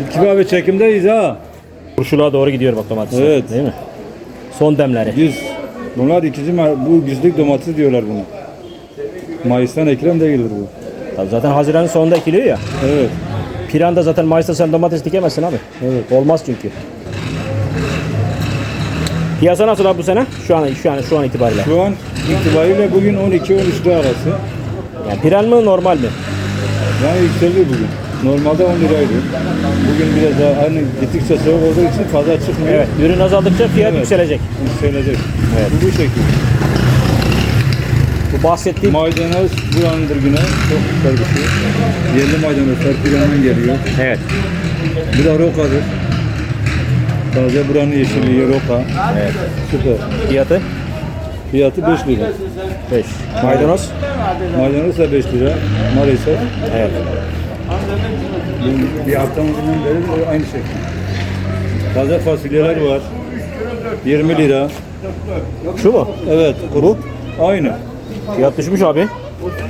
İlkin abi çekimdeyiz ha. Kurşuluğa doğru gidiyor bak domates. Evet. Değil mi? Son demleri. Yüz. Bunlar ikinci bu güzlük domates diyorlar buna. Mayıs'tan ekrem değildir bu. Tabii zaten Haziran'ın sonunda ekiliyor ya. Evet. Piranda zaten Mayıs'ta sen domates dikemezsin abi. Evet. Olmaz çünkü. Piyasa nasıl abi bu sene? Şu an şu an şu an itibariyle. Şu an itibariyle bugün 12-13 lira arası. Yani piran mı normal mi? Yani yükseldi bugün. Normalde 10 liraydı. Bugün biraz daha hani gittikçe soğuk olduğu için fazla çıkmıyor. Evet. Ürün azaldıkça fiyat Evet. yükselecek. Yükselecek. Evet. Bu bu şekilde. Bu bahsettiğim Maydanoz buranındır yine. Çok güzel bir şey. Yerli maydanoz Serpilan'dan geliyor. Evet. Bu da rokadır. Taze buranın yeşilliği roka. Evet. Süper. Fiyatı Fiyatı 5 lira. 5. Maydanoz. Maydanoz da 5 lira maalesef. Evet. Bir haftamızdan beri aynı şekilde. Taze fasulyeler var. 20 lira. Şu mu? Evet. Bu? Aynı. Fiyat düşmüş abi.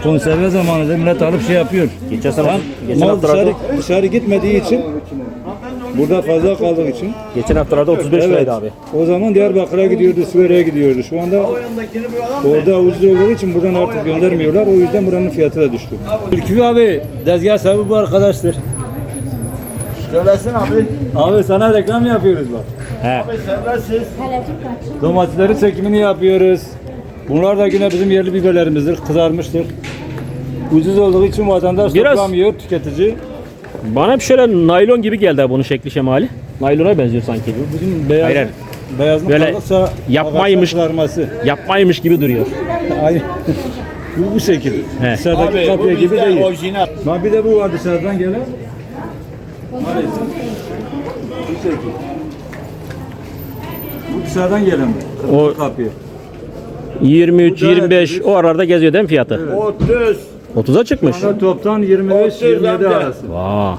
Konserve zamanında millet alıp şey yapıyor. Geçen sene geçen mal haftalarda dışarı, dışarı gitmediği için burada fazla kaldığı için geçen haftalarda 35 evet. liraydı abi. O zaman Diyarbakır'a gidiyordu, Suriye'ye gidiyordu. Şu anda orada ucuz olduğu için buradan artık göndermiyorlar. O yüzden buranın fiyatı da düştü. Ülkü abi, dezgah sahibi bu arkadaştır. Söylesin abi. Abi sana reklam yapıyoruz bak. He. Serbestsiz. Domateslerin çekimini yapıyoruz. Bunlar da yine bizim yerli biberlerimizdir, kızarmıştır. Ucuz olduğu için vatandaş Biraz- toplamıyor, tüketici. Bana bir şöyle naylon gibi geldi abi bunun şekli şemali. Naylona benziyor sanki. Bizim beyaz, Hayır, hayır. beyazlık Böyle kalırsa yapmaymış- kızarması. Yapmaymış gibi duruyor. Aynı. bu bu şekil. He. Dışarıdaki Abi bu kapya gibi değil. orijinal. Lan bir de bu var dışarıdan gelen. Maalesef. Bu şekil. Bu dışarıdan gelen. O- O kapya. 23, Bu da- 25 o aralarda geziyor değil mi fiyatı? 30. 30'a çıkmış. Sonra toptan 25-27 amca. arası. Vaa.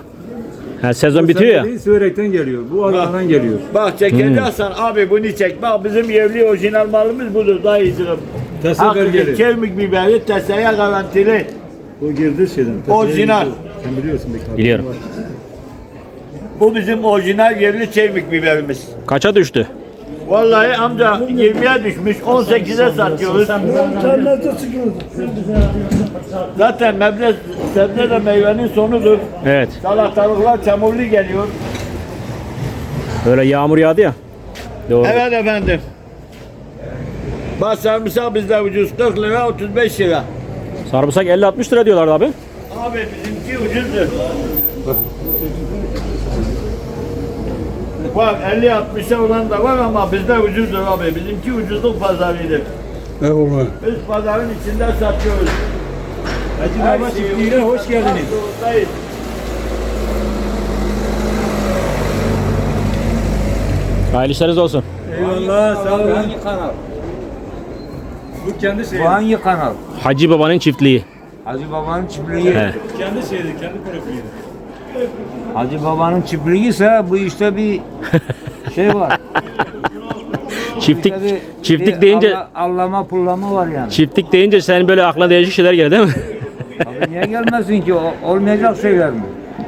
Ha, sezon bitiyor ya. Değil, geliyor. Bu Adana'dan geliyor. Bak çekeceksen abi bunu çek. Bak bizim yerli orijinal malımız budur dayıcığım. Tesir Hakiki belgeli. kemik biberi teseye garantili. O girdi şeyden. Orijinal. Sen biliyorsun bir kadın Biliyorum. Bu bizim orijinal yerli kemik biberimiz. Kaça düştü? Vallahi amca 20'ye düşmüş 18'e satıyoruz. Zaten meble, sebze de meyvenin sonudur. Evet. Salatalıklar çamurlu geliyor. Böyle yağmur yağdı ya. Doğru. Evet efendim. Bak sarımsak bizde ucuz 40 lira 35 lira. Sarımsak 50-60 lira diyorlardı abi. Abi bizimki ucuzdur. Bak 50-60'a olan da var ama bizde ucuzdur abi. Bizimki ucuzluk pazarıdır. Eyvallah. Biz pazarın içinde satıyoruz. Hacı Baba şeyi çiftliğine hoş geldiniz. Zorundayız. Hayırlı işleriniz olsun. Eyvallah sağ olun. Hangi kanal? Bu kendi şeyi. Bu hangi kanal? Hacı Baba'nın çiftliği. Hacı Baba'nın çiftliği. He. Kendi şeydi, kendi profili. Hacı Baba'nın çiftliği ise bu işte bir şey var. Çiftlik İşte bir- çiftlik bir deyince alla- allama pullama var yani. çiftlik deyince senin böyle aklına değişik şeyler gelir değil mi? Tabii niye gelmesin ki? O- olmayacak şeyler mi?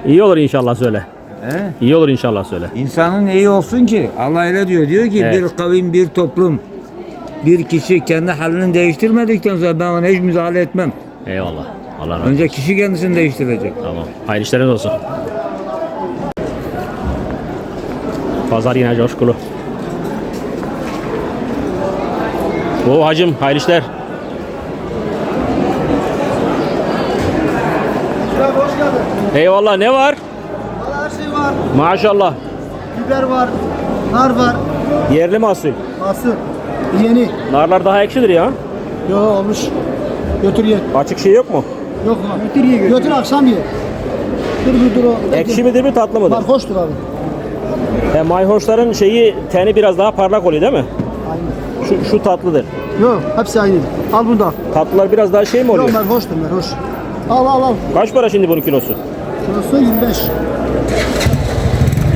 İyi olur inşallah söyle. He? İyi olur inşallah söyle. İnsanın iyi olsun ki. Allah öyle diyor. Diyor ki Evet. bir kavim, bir toplum, bir kişi kendi halini değiştirmedikten sonra ben ona hiç müdahale etmem. Eyvallah. Allah razı olsun. Önce kişi kendisini değiştirecek. Tamam. Hayırlı işleriniz olsun. Pazar yine coşkulu. Oo hacım hayırlı işler. Eyvallah ne var? Valla her şey var. Maşallah. Biber var, nar var, Yerli mahsul. asır, yeni. Narlar daha ekşidir ya. Yo olmuş. Götür ye. Açık şey yok mu? Yok mu? Götür ye. Götür, akşam ye. Dur dur dur o. Ekşi midir mi tatlı mıdır? Var hoştur abi. He, mayhoşların şeyi teni biraz daha parlak oluyor değil mi? Aynen. Şu, şu tatlıdır. Yok hepsi aynı. Al bunu da al. Tatlılar biraz daha şey mi Yok oluyor? mer hoştur mer hoş. Al al al. Kaç para şimdi bunun kilosu? Şurası 25.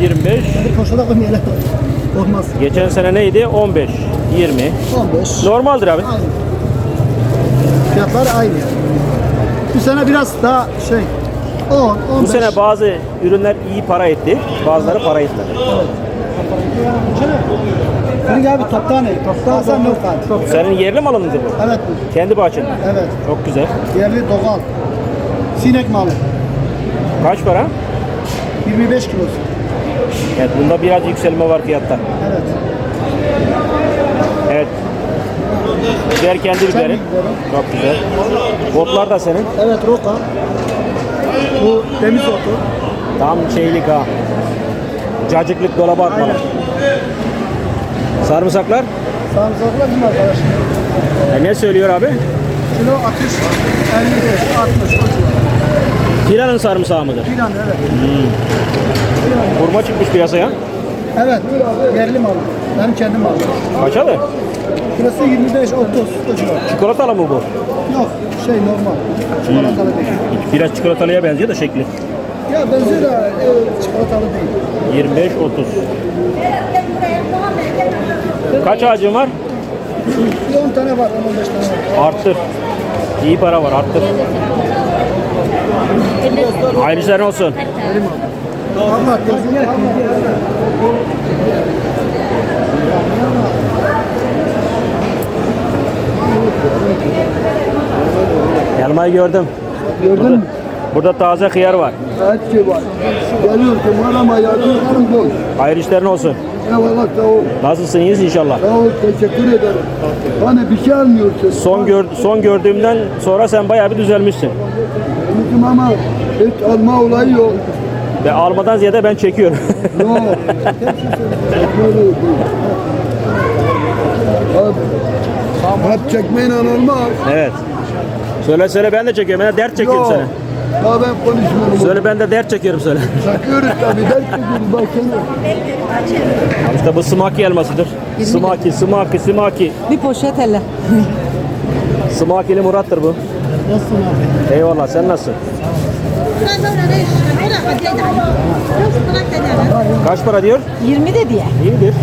25. Bir poşete koymayalım. Olmaz. Geçen sene neydi? 15. 20. 15. Normaldir abi. Aynı. Fiyatlar aynı. Bu sene biraz daha şey 10, 15. Bu sene bazı ürünler iyi para etti. Bazıları para etmedi. Senin abi toptan ne? Toptan sen ne Top. Senin yerli malın mıdır bu? Evet. Kendi bahçende. Evet. Çok güzel. Yerli doğal. Sinek malı. Kaç para? 25 kilosu. Evet bunda biraz yükselme var fiyatta. Evet. Evet. Biber kendi biberi. biberi. Çok güzel. Botlar da senin. Evet roka. Bu temiz otu. Tam şeylik ha. Cacıklık dolaba atmalı. Sarımsaklar. Sarımsaklar bizim arkadaşlar. E, ne söylüyor abi? Kilo atış 55, 60 o civar. Filanın sarımsağı mıdır? Filan evet. Hurma çıkmış piyasaya. Evet. Yerli malı. Benim kendim malım. Kaçalı? Kilosu 25, 30 o civar. Çikolatalı mı bu? Yok şey normal. Çikolatalı değil. Biraz çikolatalıya benziyor da şekli. Ya benziyor da e, çikolatalı değil. 25-30. Kaç ağacın var? Bir 10 tane var, 10-15 tane var. Arttır. İyi para var arttır. Hayırlı işler olsun. Allah gözünü Elmayı gördüm. Gördün mü? Burada taze hıyar var. Her şey var. Geliyorsun bana yazıyorsun boş. Hayırlı işlerin olsun. Eyvallah sağ ol. Nasılsın iyisin inşallah. Sağ ol teşekkür ederim. Hani bir şey almıyorsun. Son gör, son gördüğümden sonra sen bayağı bir düzelmişsin. Bizim ama hiç alma olayı yok. Ve almadan ziyade ben çekiyorum. Yok. Hep çekmeyle olmaz. evet. Söyle söyle ben de çekiyorum. Ben de dert çekiyorum Yok. sana. Ya ben konuşmuyorum. Söyle ben de dert çekiyorum söyle. Çekiyoruz tabii. Dert çekiyoruz. Baksana. işte bu smaki elmasıdır. Smaki, smaki, smaki. Bir poşet hele. Smakili Murat'tır bu. Nasılsın abi? Eyvallah sen nasılsın? Kaç para diyor? 20 de diye. İyidir.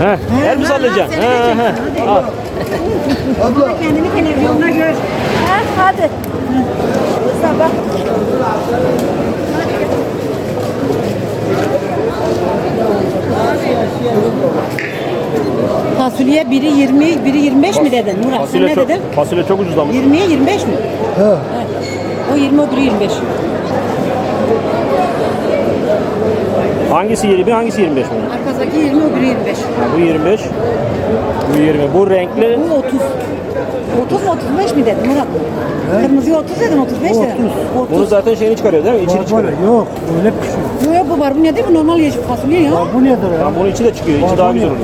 He, el mi sallayacaksın? He, he. Al. Abla Kendini televizyonda gör. Ha, hadi. Sabah. Fasulye biri 20, biri 25 mi dedin Murat? Sen Fasulye ne çok, dedin? fasulye çok ucuzlamış. 20'ye 25 mi? He. O 20, o biri 25. Hangisi 20, hangisi 25 mi? Arkadaki 20, o biri 25. Ha, bu 25, bu 20. Bu renkli Bu 30. 30 mu 35 mi dedin Murat? Kırmızı 30 dedin 35 dedin. 30. bunu zaten şeyini çıkarıyor değil mi? İçini çıkarıyor. Yok, öyle pişiyor. Yok yok bu var bu ne değil bu normal yeşil fasulye ya. Bu nedir ya? Tamam bunun içi de çıkıyor. İçi daha güzel oluyor.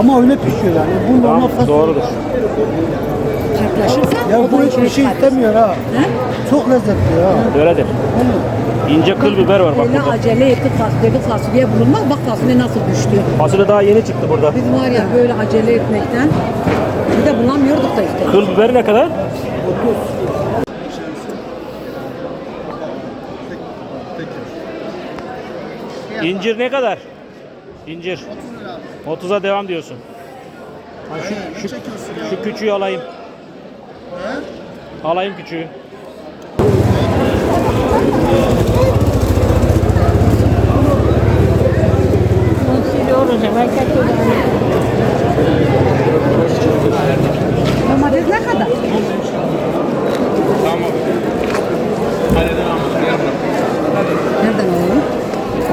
Ama öyle pişiyor yani. Bu normal Tamam fasulye. doğrudur. Çarplaşırsa Ya o bu hiçbir şey istemiyor ha. He? Çok lezzetli ya. Öyledir. İnce kıl biber var bak Öyle burada. acele etti fasulye, fasulye bulunmaz. Bak fasulye nasıl düştü. Fasulye daha yeni çıktı burada. Biz var ya böyle acele etmekten bir de bulamıyorduk da işte. Kıl biberi ne kadar? İncir ne kadar? İncir. 30'a devam diyorsun. Ha, şu, şu, şu küçüğü alayım. Alayım küçüğü. Domates ne kadar? Nereden alalım?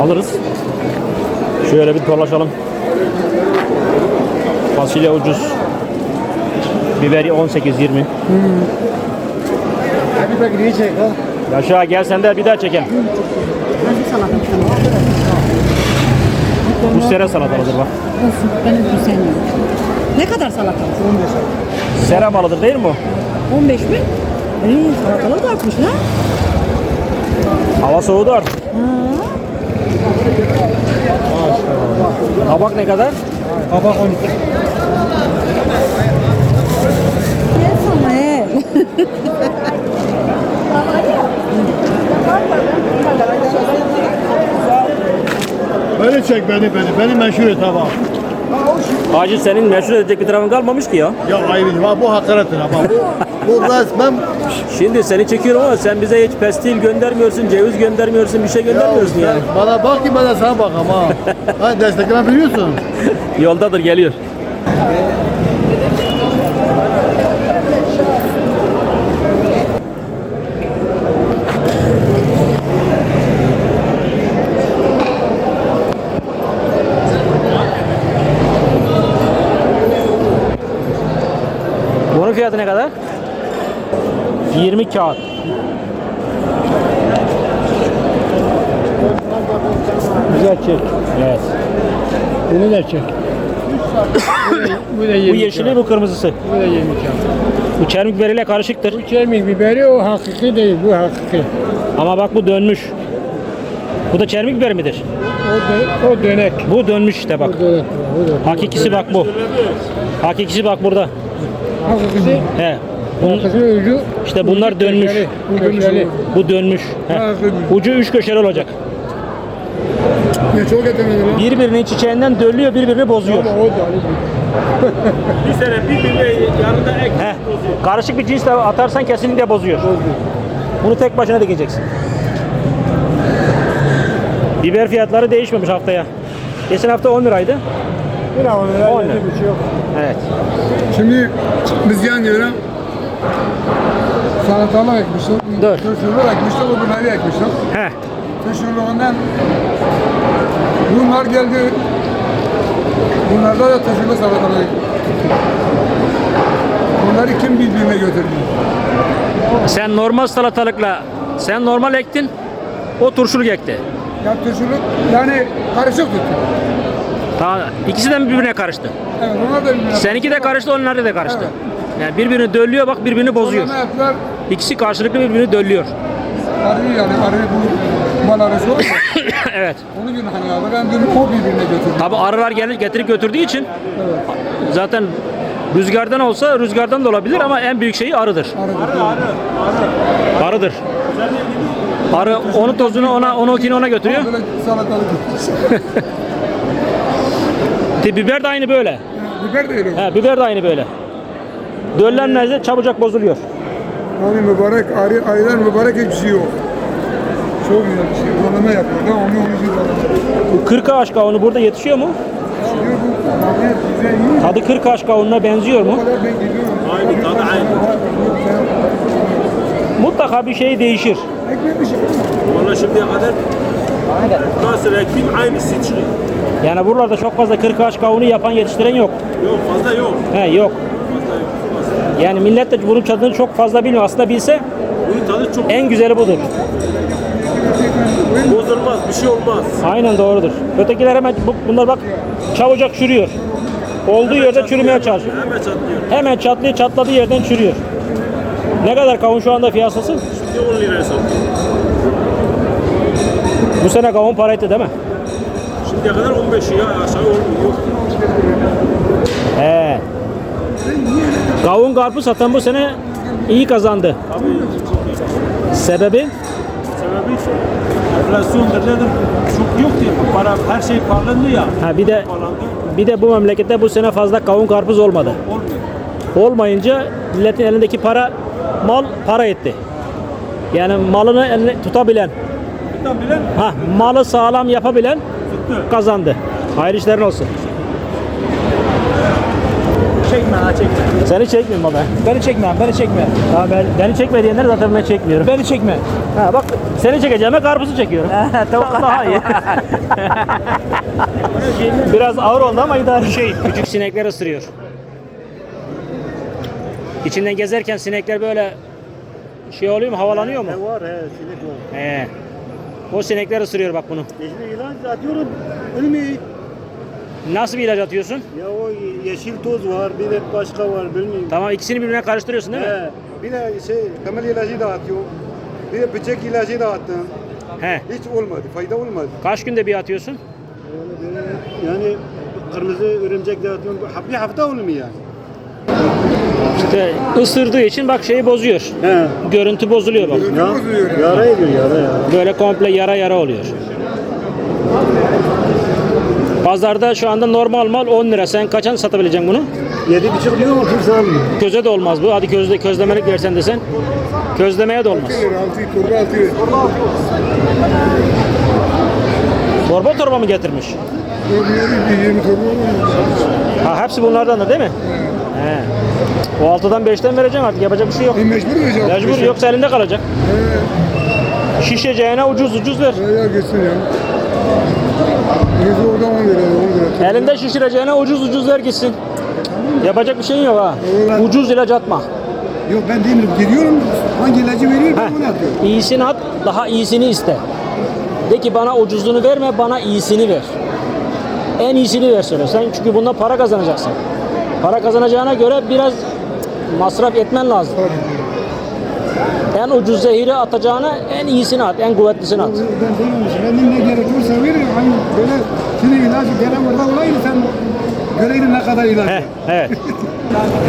Alırız. Şöyle bir dolaşalım. Fasulye ucuz. Biberi 18-20. Hadi bak yiyecek ha. Yaşa gel sen de bir daha çekelim. Hangi salata Bu sera salatalıdır bak. Olsun ben öbürü sevmiyorum. Ne kadar salata? Sera malıdır değil mi o? 15 mi? İyi salatalık da artmış lan. Hava soğudu artık. Kabak ne kadar? Kabak 12. Gel sana he. Böyle çek beni beni. Beni meşhur et ama. Hacı senin meşhur edecek bir tarafın kalmamış ki ya. Ya ayrı ha bu hakarettir ama bu. Bu resmen Şimdi seni çekiyorum ama sen bize hiç pestil göndermiyorsun, ceviz göndermiyorsun, bir şey göndermiyorsun yani. bana bak ki ben de sana bak ama. ha desteklen biliyorsun. Yoldadır geliyor. Bunun fiyatı ne kadar? 20 kağıt. Güzel çek. Evet. Bunu da çek. bu da Bu yemiş. yeşili, bu kırmızısı. Bu da yemiş. Bu çermik biberiyle karışıktır. Bu çermik biberi o hakiki değil, bu hakiki. Ama bak bu dönmüş. Bu da çermik biberi midir? O, dö- o dönek. Bu dönmüş işte bak. O dönek. O da. Hakikisi bak bu. Hakikisi bak burada. Hakikisi, He. Bunun, ucu. işte bunlar dönmüş. köşeli, Bu köşeli. Bu dönmüş. He. Dönmüş. Ucu üç köşeli olacak. Birbirinin çiçeğinden dönüyor, birbirini bozuyor. Bir sene birbirine yanında ek. He. Karışık bir cinsle atarsan kesinlikle bozuyor. Bunu tek başına dikeceksin. Biber fiyatları değişmemiş haftaya. Geçen hafta 10 liraydı. Bir On yedi lira. buçuk. Evet. Şimdi biz yan yana salatalık ekmiştik. Dur. Turşuluk ekmiştik, öbürleri ekmiştik. He. Turşuluğundan bunlar geldi. Bunlarda da turşulu salatalık. Bunları kim birbirine götürdü? Sen normal salatalıkla sen normal ektin. O turşuluk ekti. Ya turşuluk yani karışık tuttu. Tamam. İkisi de birbirine karıştı. Evet onlar da birbirine. Seninki de karıştı, onlarda da karıştı. Yani birbirini döllüyor bak birbirini bozuyor. Ne yaptılar? İkisi karşılıklı birbirini döllüyor. Arıyı yani arıyı bu mal arısı var ya. evet. Onu gün hani aldı. Ben dün o birbirine götürdü. Tabi arılar gelip getirip götürdüğü için zaten rüzgardan olsa rüzgardan da olabilir ama en büyük şeyi arıdır. Arı. Arıdır. Arı onu tozunu ona onu ona götürüyor. Böyle salatalık De, biber de aynı böyle. Biber de öyle. He, biber de aynı böyle. Döllenmezse çabucak bozuluyor. Hani mübarek, arı, arılar mübarek hiçbir şey yok. Çok güzel bir şey. Malama yapıyor. Da onu onu güzel. Bu 40 ağaç kavunu burada yetişiyor mu? Şimdi bu. Tadı 40 ağaç kavununa benziyor mu? Aynı tadı aynı. Mutlaka bir şey değişir. Ekmek bir şey. Valla şimdiye kadar nasıl ektim aynısı çıkıyor. Yani buralarda çok fazla 40 ağaç kavunu yapan yetiştiren yok. Yok fazla yok. He yok. Yani millet de bunun tadını çok fazla bilmiyor. Aslında bilse Bunun tadı çok en güzeli budur. bozulmaz, bir şey olmaz. Aynen doğrudur. Ötekiler hemen bu- bunlar bak çabucak çürüyor. Olduğu yerde çürümeye çalışıyor. Hemen çatlıyor. Hemen çatlıyor, çatladığı yerden çürüyor. Ne kadar kavun şu anda piyasası? Şimdi 10 liraya satıyor. Bu sene kavun para etti değil mi? Şimdiye kadar 15 ya aşağı olmuyor. He. Kavun karpuz satan bu sene iyi kazandı. Sebebi? Sebebi enflasyondur nedir? Çok yok diye. Para her şey pahalandı ya. Ha bir de Pahalandı. bir de bu memlekette bu sene fazla kavun karpuz olmadı. Olmuyor. Olmayınca milletin elindeki para mal para etti. Yani malını eline tutabilen, Tam bilen ha malı sağlam yapabilen kazandı. Hayırlı işlerin olsun. Çekme ha çekme. Seni çekmiyorum baba. Beni çekme beni çekme. Ha, ben, beni çekme diyenler zaten ben çekmiyorum. Beni çekme. Ha, bak seni çekeceğime karpuzu çekiyorum. tamam. Daha iyi. Biraz ağır oldu ama idare şey. Küçük sinekler ısırıyor. İçinden gezerken sinekler böyle şey oluyor mu? Havalanıyor mu? Var he sinek var. He. O sinekler ısırıyor bak bunu. Şimdi ilaç atıyorum. Ölmüyor. Nasıl bir ilaç atıyorsun? Ya o yeşil toz var bir de başka var bilmiyorum. Tamam ikisini birbirine karıştırıyorsun değil mi? He, bir de şey temel ilacı da atıyor. Bir de böcek ilacı da attım. He. Hiç olmadı, fayda olmadı. Kaç günde bir atıyorsun? Yani, yani kırmızı örümcek de atıyorum. Bir hafta olmuyor yani. İşte ısırdığı için bak şeyi bozuyor. Görüntü bozuluyor bak. Yara ediyor yara ya. Böyle komple yara yara oluyor. Pazarda şu anda normal mal 10 lira. Sen kaçan satabileceksin bunu? Yedi buçuk diyor ama kimse almıyor. Köze de olmaz bu. Hadi közde közlemelik versen desen. Közlemeye de olmaz. Altı torba altı lira. Torba torba mı getirmiş? Torba? Ha hepsi bunlardan da değil mi? He. O altıdan 5'ten vereceğim artık. Yapacak bir şey yok. E, mecbur vereceğim. Mecbur yoksa elinde kalacak. Şişeceğine ucuz ucuz ver. Ya, ya geçsin ya. Yüzü oradan 10 lira, 10 lira. Elinde şişireceğine ucuz ucuz ver gitsin. Yapacak bir şeyin yok ha. Ucuz ilaç atma. Yok ben değilim. Gidiyorum. Hangi ilacı veriyor ben onu atıyorum. İyisini at, daha iyisini iste. De ki bana ucuzluğunu verme, bana iyisini ver. En iyisini ver söyle. Sen çünkü bundan para kazanacaksın. Para kazanacağına göre biraz masraf etmen lazım. En ucuz zehiri atacağına en iyisini at, en kuvvetlisini at. Ben değilim. Benim ne gerekiyorsa veririm. Hani böyle şimdi ilacı gelen burada olaydı sen göreydin ne kadar ilaç. He, evet.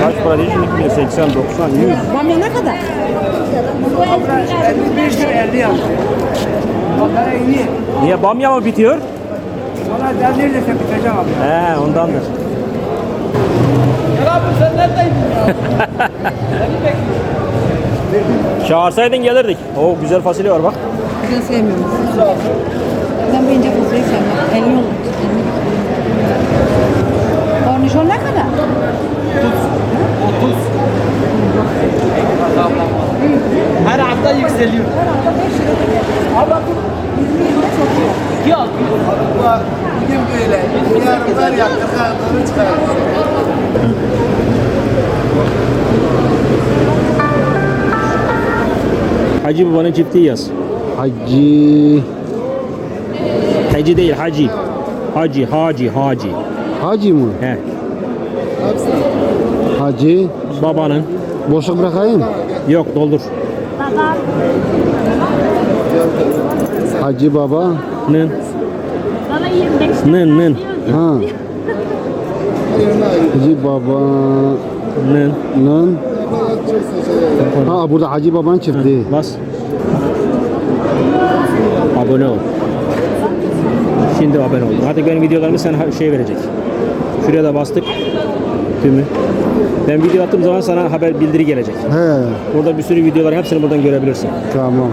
Kaç para değil şimdi? 80, 90, 100. Bamya ne kadar? Niye bamya mı bitiyor? Valla ben neredeyse biteceğim abi. He ondandır. Çağırsaydın gelirdik. Oo güzel fasulye var bak. Ben sevmiyorum. Ben bu ince fasulyeyi sevmem. Elini olur. Kornişon ne kadar? Her hafta yükseliyor. Hacı babanın çiftliği yaz. Hacı Hacı değil hacı. Hacı, hacı, hacı. Hacı mı? He. Hacı Babanın. boşluk bırakayım. Yok doldur. Hacı baba. Nın. Nın, nın, Ha. Hacı babanın nın. Ha burada Hacı babanın çiftliği. Bas. Abone ol. Şimdi abone ol. Artık benim videolarımı sana şey verecek. Şuraya da bastık. Tümü. Ben video attığım zaman sana haber bildiri gelecek. He Burada bir sürü videolar hepsini buradan görebilirsin. tamam.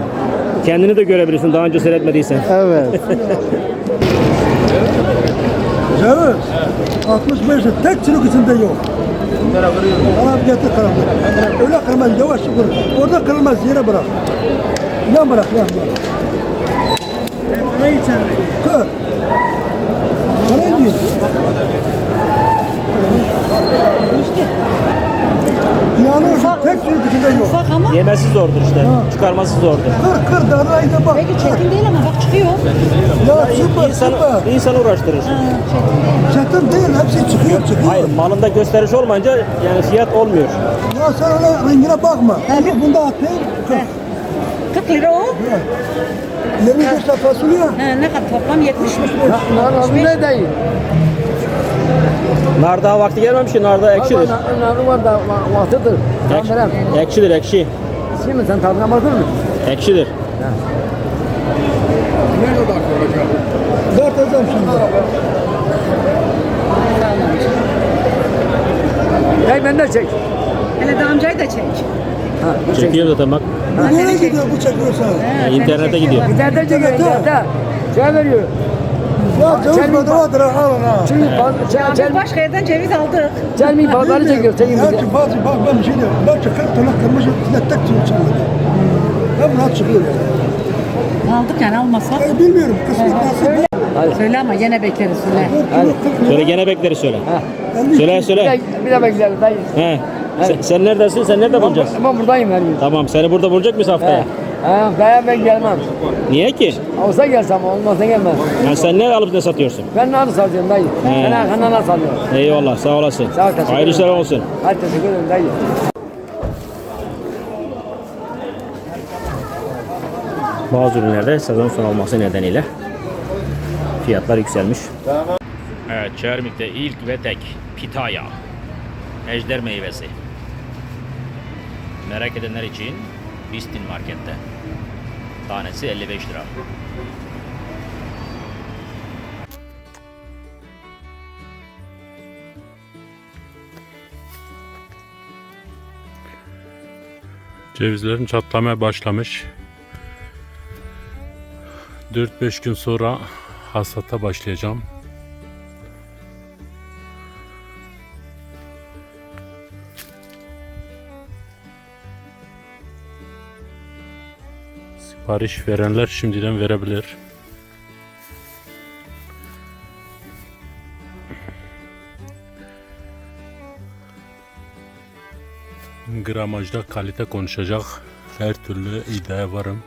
Kendini de görebilirsin daha önce seyretmediysen. Evet. Evet. 65 tek çürük içinde yok. Bana bir getir karanlık. Öyle kırmaz yavaş vur. Orada kırılmaz yere bırak. Yan bırak yan bırak. Ne içer? Kır. Bana değil. Yani tek çürük içinde yok. Ufak ama. Yemesi zordur işte. Çıkarması zordur. Kır kır darayda bak. Peki çetin değil ama bak çıkıyor. Ya süper İnsan, süper. insan uğraştırır. Çetin değil hepsi çıkıyor çıkıyor. Hayır malında gösteriş olmayınca yani fiyat olmuyor. Ya sen öyle rengine bakma. Yok bunda atayım. Kır. 40 lira o. 25 lira fasulye. He, ne kadar toplam 70 mi? ne değil? Nar daha vakti gelmemiş ki nar da ekşidir. Narı var da vaktidir. Ek- ekşidir ekşi. Şimdi sen tadına bakır mısın? Ekşidir. Dört alacağım şimdi. Hey ben de çek. Hele de amcayı da çek. Çekiyorum zaten bak. Bu nereye gidiyor bu çekiyorsa? Yani internete gidiyor. İnternette çekiyor internette. Şey veriyor. Ya ceviz ha. Çünkü Biz başka yerden ceviz aldık. Çelmeyi pazarı çekiyor. Çekin Ya ki bazı bak ben bir şey diyorum. Ben kırmızı tek. Ben rahat çıkıyor yani. Aldık yani almasak. Ben bilmiyorum kısmet nasıl. Söyle ama yine bekleriz söyle. Söyle gene bekleriz söyle. Söyle söyle. Bir de bekleyelim dayı. He. Sen, sen neredesin? Sen nerede bulacaksın? Ama buradayım her gün. Tamam seni burada bulacak mıyız haftaya? Ha, daya ben gelmem. Niye ki? Olsa gelsem olmazsa gelmem. Yani sen ne alıp ne satıyorsun? Ben nar satıyorum dayı. Ben Hakan'dan nar satıyorum. Eyvallah sağ olasın. Sağ ol, teşekkür Hayırlı işler ederim. olsun. Hadi teşekkür ederim dayı. Bazı ürünlerde sezon sonu olması nedeniyle fiyatlar yükselmiş. Evet, Çermik'te ilk ve tek pitaya. Ejder meyvesi. Merak edenler için Bistin Market'te. Tanesi 55 lira. Cevizlerin çatlamaya başlamış. 4-5 gün sonra hasata başlayacağım. Sipariş verenler şimdiden verebilir. Gramajda kalite konuşacak her türlü iddiaya varım.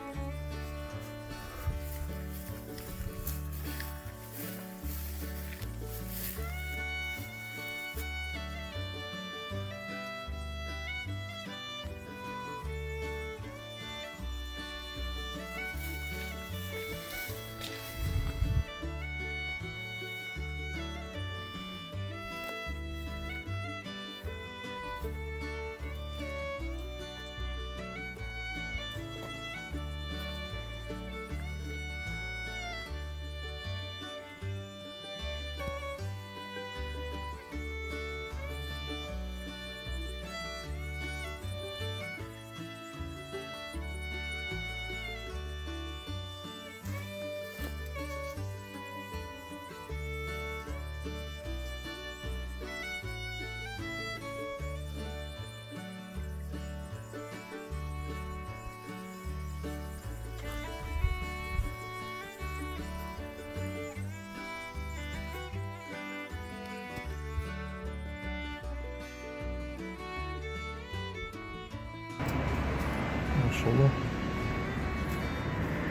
Maşallah.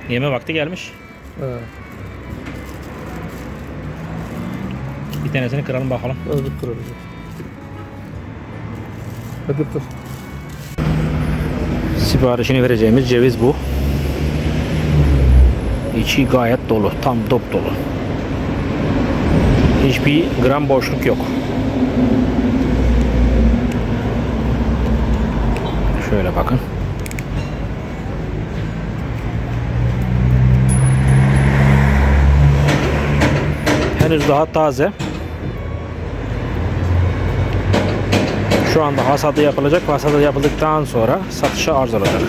Yeme vakti gelmiş. Bir tanesini kıralım bakalım. Hadi kırarız. Hadi kır. Siparişini vereceğimiz ceviz bu. İçi gayet dolu. Tam dop dolu. Hiçbir gram boşluk yok. Şöyle bakın. Henüz daha taze. Şu anda hasadı yapılacak. Hasadı yapıldıktan sonra satışa arz olacak.